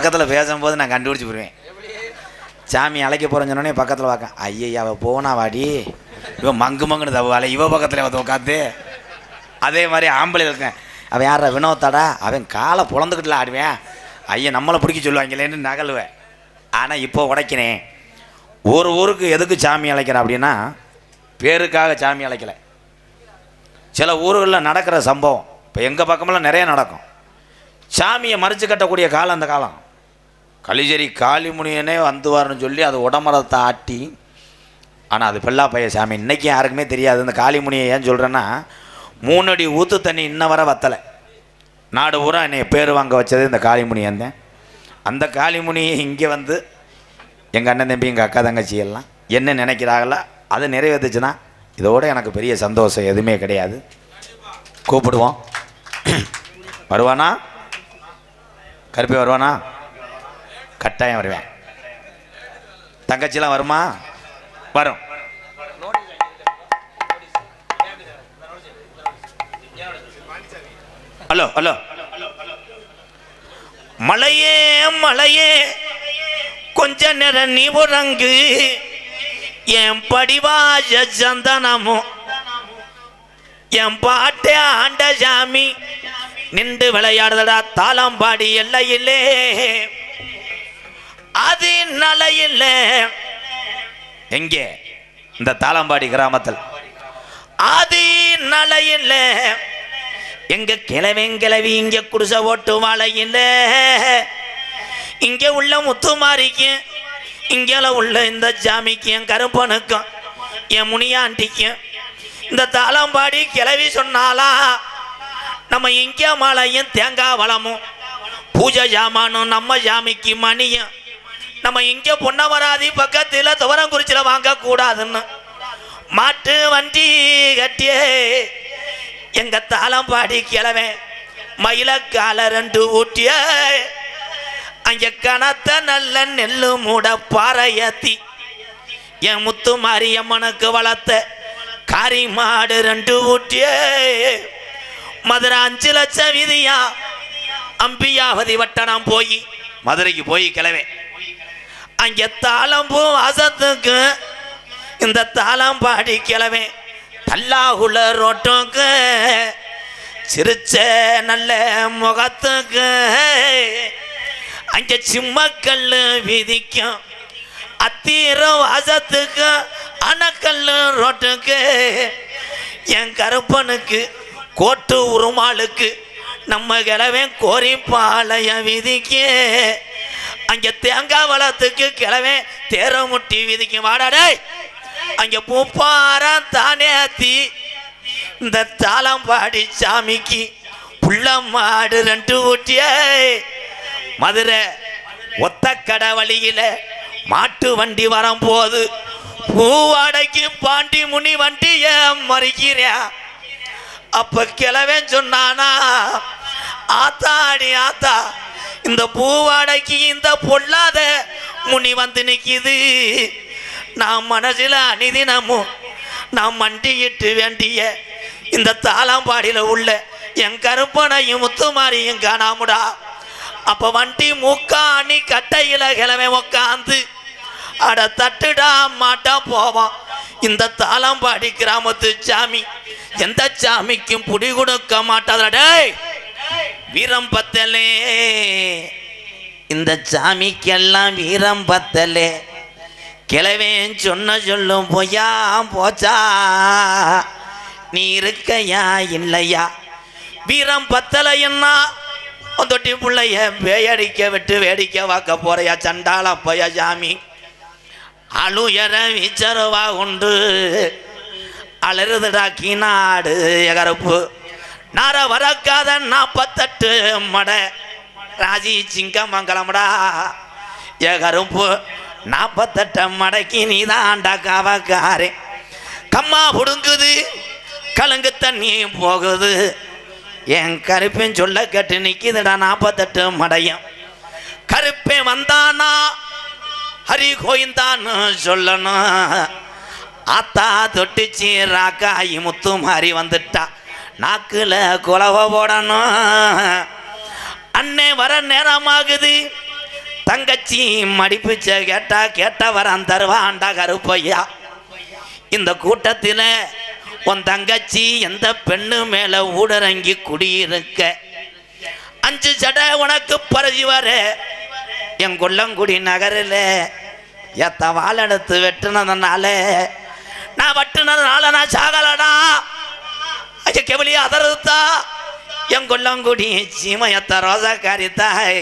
பக்கத்தில் பேசும்போது நான் கண்டுபிடிச்சி போடுவேன் சாமி அழைக்க போகிறேன்னு சொன்னோடனே பக்கத்தில் பார்க்க ஐயா அவள் போனா வாடி. இவன் மங்கு மங்குன்னு தவால இவ பக்கத்தில் வந்து உட்காந்து அதே மாதிரி ஆம்பளை இருக்கேன். அவன் யாரா வினோத்தாடா? அவன் காலை புலந்துக்கிட்டுல ஆடுவேன். ஐயா நம்மளை பிடிக்க சொல்லுவாங்களேன்னு நகலுவேன். ஆனால் இப்போ உடைக்கினேன் ஒரு ஊருக்கு எதுக்கு சாமி அழைக்கிறேன் அப்படின்னா பேருக்காக சாமி அழைக்கலை. சில ஊர்களில் நடக்கிற சம்பவம் இப்போ எங்கள் பக்கமெல்லாம் நிறைய நடக்கும். சாமியை மறைச்சு கட்டக்கூடிய காலம் அந்த காலம். கலிஜரி காளிமுனியனே வந்துவார்னு சொல்லி அது உடமரத்தை ஆட்டி ஆனால் அது பெல்லா பைய சாமி இன்றைக்கி யாருக்குமே தெரியாது. இந்த காளிமுனியை ஏன் சொல்கிறேன்னா மூணடி ஊற்று தண்ணி இன்ன வர வத்தலை. நாடு பூரா என்னை பேர் வாங்க வச்சது இந்த காளிமுனியன் தான் அந்த காளிமுனி இங்கே வந்து எங்கள் அண்ணன் தம்பி எங்கள் அக்கா தங்கச்சி எல்லாம் என்ன நினைக்கிறாங்களோ அது நிறைவேற்றுச்சுன்னா இதோட எனக்கு பெரிய சந்தோஷம் எதுவுமே கிடையாது. கூப்பிடுவோம். வருவானா? கருப்பி வருவானா? கட்டாயம் வருவேன். தங்கச்சிலாம் வருமா? வரும். Hello hello. மலையே மலையே கொஞ்ச நேரம் நீ உறங்கு. என் படிவாய சந்தனமும் என் பாட்டே ஆண்ட சாமி. நின்று விளையாடுதடா தாளம்பாடி எல்லையிலே. அது எங்கே? இந்த தாளம்பாடி கிராமத்தில். அது நலையில்ல எங்க கிளவன் கிளவி இங்க குடிசை ஓட்டு வாழையில்ல இங்க உள்ள முத்துமாரிக்கும் இங்கே உள்ள இந்த ஜாமிக்கும் என் கருப்பனுக்கும் என் முனியாண்டிக்கும் இந்த தாளம்பாடி கிளவி சொன்னாலா நம்ம இங்கே மாலையும் தேங்காய் வளமும் பூஜை ஜாமானும் நம்ம ஜாமிக்கு மணியும் நம்ம இங்கே பொன்னமராதி பக்கத்தில் துவரங்குறிச்சியில் வாங்கக்கூடாதுன்னு. மாட்டு வண்டி கட்டியே எங்க தாளம்பாடி கிழமை மயிலக்கால ரெண்டு ஊட்டிய அங்க கணத்த நல்ல நெல்லு மூட பாறையத்தி என் முத்து மாரியம்மனுக்கு வளர்த்த காரி மாடு ரெண்டு ஊட்டிய மதுரை அஞ்சு லட்சம் விதியா அம்பியாவதி வட்டணம் போய். மதுரைக்கு போய் கிளவேன் அங்கே தாளம்பும் அசத்துக்கு இந்த தாளம் பாடி கிளவே. தல்லாகுல ரோட்டோக்கு சிரிச்ச நல்ல முகத்துக்கு. அங்கே சிம்மக்கல் விதிக்கும் அத்தீரம் அசத்துக்கு அணக்கல் ரோட்டுக்கு. என் கருப்பனுக்கு கோட்டு உருமாளுக்கு நம்ம கிழவன் கோரிப்பாளையம் விதிக்கு. அங்கே தேங்காய் வளத்துக்கு கிழவே தேர முட்டி விதிக்கும் வாடாடே அங்கே பூப்பாரம் தானே அத்தி. இந்த தாளம்பாடி சாமிக்கு புள்ள மாடு ரெண்டு ஊட்டிய மதுரை ஒத்த கடை வழியில மாட்டு வண்டி வரும்போது பூவாடைக்கு பாண்டி முனி வண்டிய மறிக்கிறியா அப்ப கிழவன் சொன்னானா ஆத்தாடி ஆத்தா இந்த பூவாடைக்கு இந்த பொல்லாத முனி வந்து நிற்கிது நான் மனசில் அணிதினமும் நான் மண்டியிட்டு வேண்டிய இந்த தாளாம்பாடியில் உள்ள என் கருப்பனையும் முத்துமாரியும் காணாமுடா. அப்போ வண்டி மூக்காணி கட்டையில் கிழமை உக்காந்து அட தட்டுடா மாட்டா போவான். இந்த தாளம்பாடி கிராமத்து சாமி எந்த சாமிக்கும் புடி கொடுக்க மாட்டாதடே டேய். வீரம் பத்தலே. இந்த சாமிக்கெல்லாம் வீரம் பத்தலே. கிழவேன் சொன்ன சொல்லும் பொய்யா போச்சா? நீ இருக்கையா இல்லையா? வீரம் பத்தலைன்னா தொட்டி பிள்ளைய வேயடிக்க விட்டு வேடிக்கை வாக்க போறையா சண்டால போயா சாமி? அழுயர விச்சரவா உண்டு. அலறுதுடா கீநாடு எகரப்பு. நார வரக்காத நாற்பத்தெட்டு மட. ராஜி சிங்கமங்கலம்டா. எகருப்பு நாற்பத்தெட்ட மடக்கி நீதாண்டா காவக்காரே. கம்மா புடுங்குது கலங்கு தண்ணி போகுது. என் கருப்பேன் சொல்ல கட்டு நிற்கிதுடா நாற்பத்தெட்டு மடையும். கருப்பேன் வந்தானா ஹரி கோயிந்தான்னு சொல்லணும். ஆத்தா தொட்டுச்சு ராக்காயி முத்து மாறி வந்துட்டா. நாக்குல குலவ போடணும். அண்ணே வர நேரமாகுது. தங்கச்சி மடிப்பிச்ச கேட்டா கேட்டவரம் தருவாண்டா கருப்பையா. இந்த கூட்டத்தில் உன் தங்கச்சி எந்த பெண்ணு மேல ஊடரங்கி குடியிருக்க? அஞ்சு சடை உனக்கு பரவி வர. என் கொல்லங்குடி நகரில் எத்த வாழெடுத்து எடுத்து நான் வெட்டினதுனால நான் சாகலடா. ஐயா கெவலி அதருத்தா என் கொல்லங்குடி சீமையத்த ரோசாக்காரி தாய்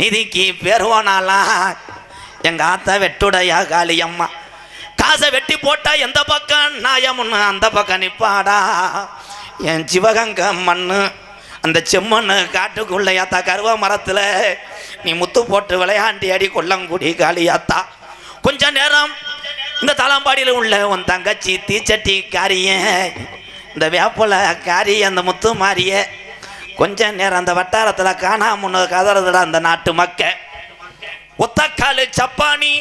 நிதிக்கு பெருவானாலாம் எங்க ஆத்தா வெட்டுடையா காளியம்மா. காசை வெட்டி போட்டா எந்த பக்கம்? நாயம்னு அந்த பக்கம் நிப்பாடா. என் சிவகங்க மண்ணு அந்த செம்மண்ணு காட்டுக்குள்ளையாத்தா கருவ மரத்தில். நீ முத்து போட்டு விளையாண்டி அடி கொல்லங்குடி காளியாத்தா. கொஞ்ச நேரம் இந்த தலாம்பாடியில் உள்ள உன் தங்கச்சி தீச்சட்டி காரியே. இந்த வேப்பல காரி அந்த முத்து மாறிய. கொஞ்ச நேரம் அந்த வட்டாரத்தில் காணாம கதறதுடா அந்த நாட்டு மக்க. ஒத்தக்காலு சப்பானி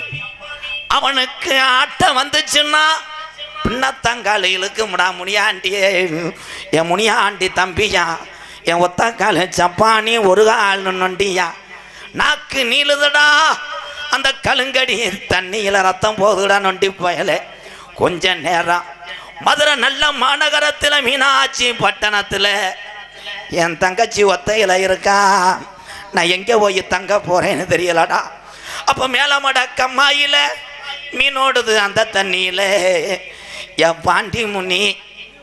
அவனுக்கு ஆட்டம் வந்துச்சுன்னா பின்னத்தங்கால் இழுக்கு முடா முனியாண்டியே. என் முனியாண்டி தம்பியா என் ஒத்தக்காலு சப்பானி ஒரு கால் நொண்டியா நாக்கு நீளுதுடா அந்த கழுங்கடி தண்ணியில் ரத்தம் போகுதுடா நொண்டி பயலே. கொஞ்ச நேரம் மதுரை நல்ல மாநகரத்தில் மீனாட்சி பட்டணத்தில். என் தங்கச்சி ஒத்தையில் இருக்கா. நான் எங்கே போய் தங்க போகிறேன்னு தெரியலடா. அப்போ மேலமட கம்மாயில் மீனோடுது அந்த தண்ணியில். என் பாண்டி முனி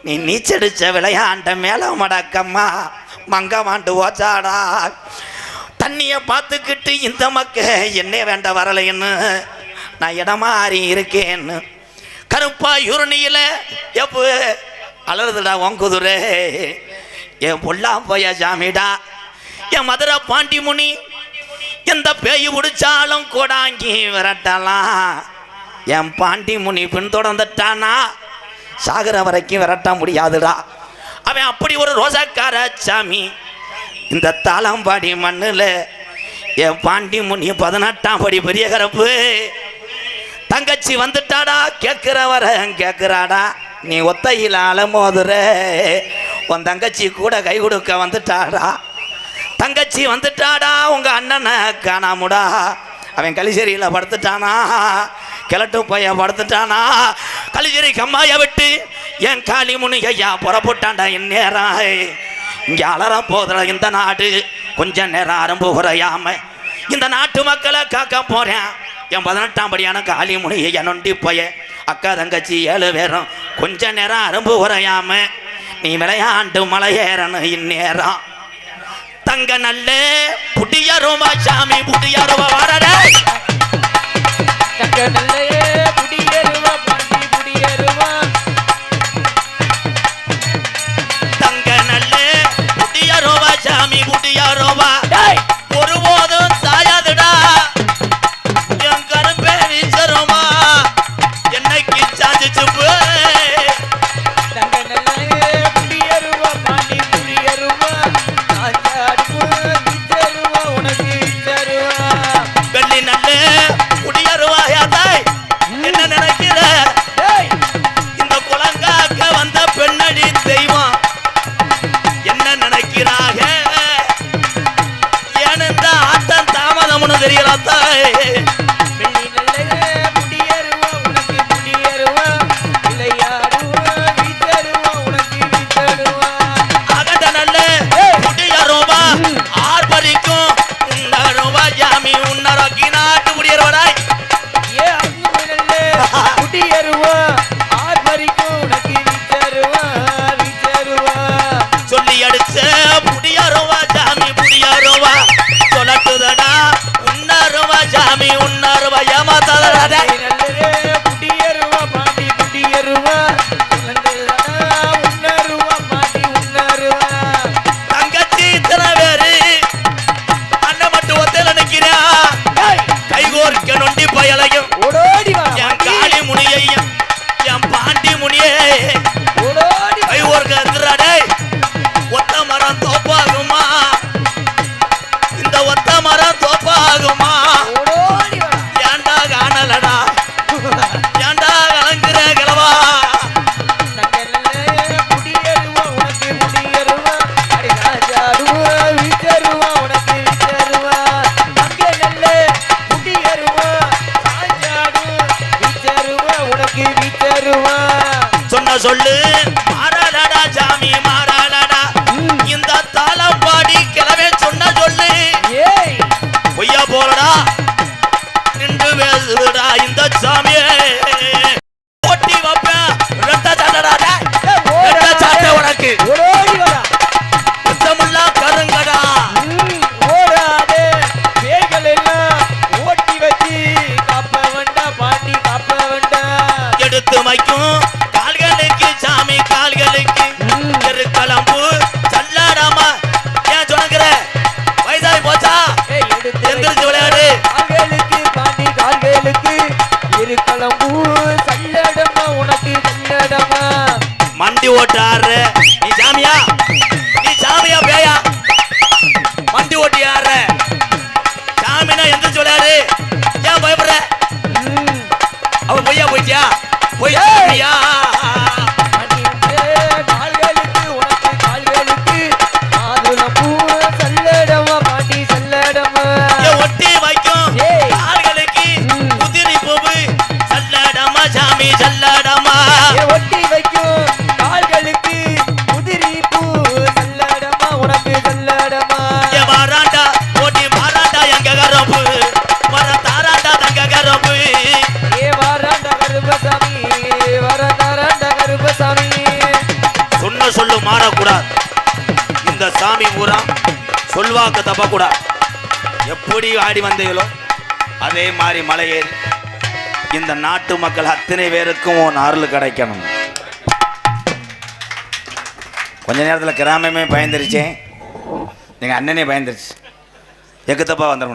நீ நீச்சடிச்ச விளையாண்ட மேலமட கம்மா மங்கமாண்டு ஓச்சாடா. தண்ணியை பார்த்துக்கிட்டு இந்த மக்க என்ன வேண்ட வரலைன்னு நான் இடமாறி இருக்கேன்னு கருப்பா யூரணியில். எப்போ? அலறுதுடா உன் குதிரை. என் பொல்லா போயா ஜாமிடா. என் மதுரை பாண்டி முனி எந்த பேய் பிடிச்சாலும் கூடாங்கி விரட்டலாம் என் பாண்டி முனி பின்தொடர்ந்துட்டானா சாகர வரைக்கும் விரட்ட முடியாதுடா. அவன் அப்படி ஒரு ரோசாக்கார சாமி. இந்த தாளம்பாடி மண்ணில் என் பாண்டி முனி பதினெட்டாம் படி பெரிய கரப்பு. தங்கச்சி வந்துட்டாடா கேட்கிறவர கேட்கிறாடா. கேட்குறாடா நீ ஒத்தையில் அலமோதுற உன் தங்கச்சி கூட கை கொடுக்க வந்துட்டாடா. தங்கச்சி வந்துட்டாடா உங்க அண்ணனை காணாமுடா. அவன் கலிசேரியில் படுத்துட்டானா. கிழட்டு பைய படுத்துட்டானா. கலிசேரி கம்மாய விட்டு என் காளி முனி ஐயா புறப்பட்டான்டா இந்நேரம் இங்கே அலற போதுற இந்த நாடு. கொஞ்ச நேரம் அரும்பு குறையாம இந்த நாட்டு மக்களை காக்க போறேன். என் பதினெட்டாம் படியான காளி முனி நொண்டி போய. அக்கா தங்கச்சி ஏழு பேரும். கொஞ்ச நேரம் அரும்பு குறையாம நீ விளையாண்டு மலையேறணும் இந்நேரம். தங்க நல்ல புடியருவா சாமி புடியருவா வரடே தங்க நல்லையே ரூபா ஜாமி உன்னரக்கி நாட்டு குடியரோடாய் ஏ அங்கு நல்லே குடியேறுவா மாறாதடா சாமி மாற. மண்டி ஓட்டாரு நீ சாமியா? நீ சாமியா பேயா? மண்டி ஓட்டி ஆடுற சாமினா எந்திரிச்சு விளையாடு. ஏன் பயப்படுற? அவ பொய்யா போயிட்டியா? பொய்யா யாரும் மாறக்கூடாது. இந்த சாமி பூரா சொல்வாக்கு தப்பக்கூடாது. எப்படி ஆடி வந்தீங்களோ அதே மாதிரி மலையேறி இந்த நாட்டு மக்கள் அத்தனை பேருக்கும் உன் அருள் கிடைக்கணும். கொஞ்ச நேரத்தில் கிராமமே பயந்துருச்சேன் எங்கள் அண்ணனே பயந்துருச்சு. எக்கத்தப்பா வந்துடும்